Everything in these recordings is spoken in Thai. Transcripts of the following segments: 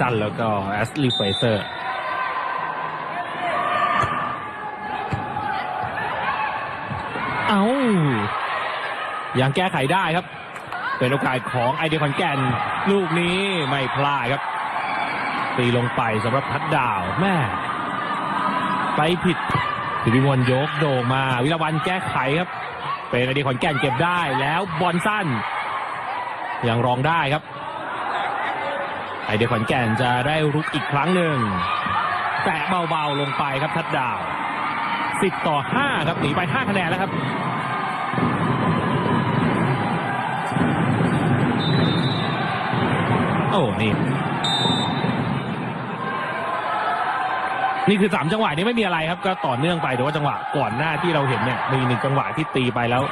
จันแล้วก็แอสลีย์เฟเซอร์เอายังแก้ไขได้ครับ เป็นโอกาสของไอเดียขอนแก่น ลูกนี้ไม่พลาดครับ ตีลงไปสำหรับทัดดาวแม่ไปผิดสิริมนยกโด่งมา วิรวันแก้ไขครับ เป็นไอเดียขอนแก่นเก็บได้แล้วบอลสั้น ยังรองได้ครับ ไอเดียขอนแก่นจะได้รุกอีกครั้งหนึ่ง แตะเบาๆลงไปครับทัดดาวสิบต่อห้าครับหนีไปห้าคะแนนแล้วครับโอ้นี่นี่คือสามจังหวะนี้ไม่มีอะไรครับ ก็ต่อเนื่องไปแต่ว่าจังหวะก่อนหน้าที่เราเห็นเนี่ยมีหนึ่งจังหวะที่ตีไปแล้ว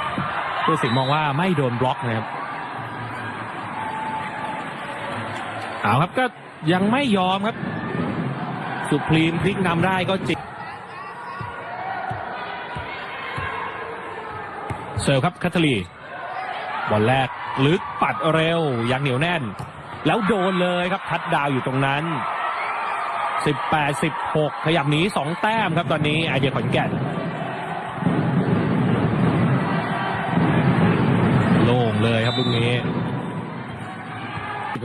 ผู้สิงมองว่าไม่โดนบล็อกนะครับ เอาครับก็ยังไม่ยอมครับ สุพรีมพลิกนำได้ก็จริงเสิร์ฟครับคัตเทอรีบอลแรกลึกปัดเร็วยังเหนียวแน่น แล้วโดนเลยครับทัดดาวอยู่ตรงนั้น 18 16 ขยับหนี2แต้มครับตอนนี้ไอเดียขอนแก่น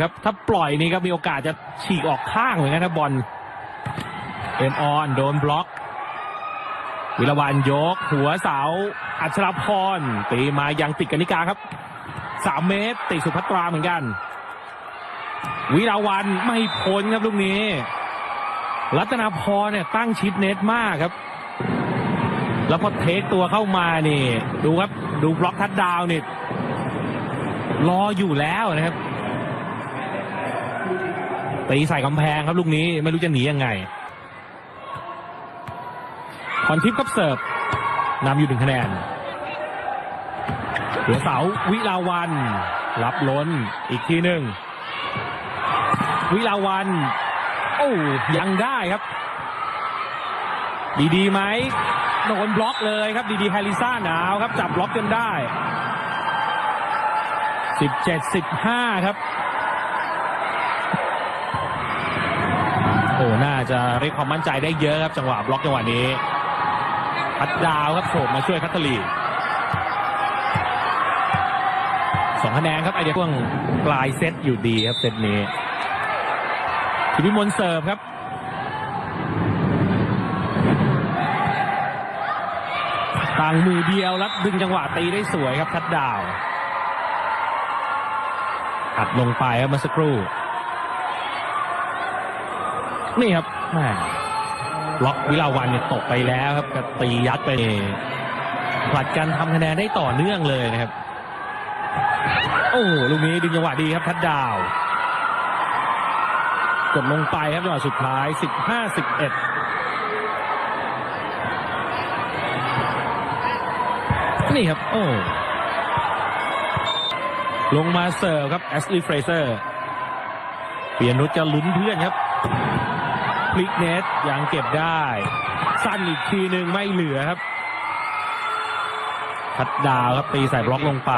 ครับ ถ้าปล่อยนี่ครับมีโอกาสจะฉีกออกข้างเหมือนกันนะบอลเอ็มออนโดนบล็อก วิรวันยก หัวเสา อัชรพรตีมายังติดกนิกาครับ3เมตรติดสุภัตราเหมือนกัน วิราวันไม่พ้นครับลูกนี้ รัตนาพรเนี่ยตั้งชิดเน็ตมากครับแล้วพอเทคตัวเข้ามานี่ ดูครับ ดูบล็อกทัดดาวนี่รออยู่แล้วนะครับ ตีใส่กำแพงครับลูกนี้ไม่รู้จะหนียังไงพรทิพย์ครับเสิร์ฟนำอยู่หนึ่งคะแนน หัวเสาวิลาวันรับล้นอีกทีหนึ่งวิลาวันโอ้ยังได้ครับ ดีดีไหมโดนบล็อกเลยครับ ดีดีแฮร์ริสันเอาครับ จับบล็อกจนได้ 17 15 ครับ อ้น่าจะเรียกความมั่นใจได้เยอะครับจังหวะบล็อกจังหวะนี้พัดดาวครับโผล่มาช่วยคัตเทอรีสองคะแนนครับไอเดียช่วงปลายเซตอยู่ดีครับเซตนี้ธิพิมลเสิร์ฟครับต่างมือเดียวแล้วดึงจังหวะตีได้สวยครับทัดดาว อัดลงไปครับเมื่อสักครู่ นี่ครับแม่ล็อกวิลาวันเนี่ยตกไปแล้วครับกตียัดไปผลัดกันทำคะแนนได้ต่อเนื่องเลยนะครับ โอ้ลูกนี้ดึงจังหวะดีครับทัดดาว กดลงไปครับจังหวะสุดท้าย 15 11 นี่ครับ โอ้ลงมาเสิร์ฟครับแอสลีย์เฟรเซอร์ เปลี่ยนนุชจะลุ้นเพื่อนครับ พลิกเน็ตยังเก็บได้ สั้นอีกทีหนึ่งไม่เหลือครับ พัดดาวครับตีใส่บล็อกลงไป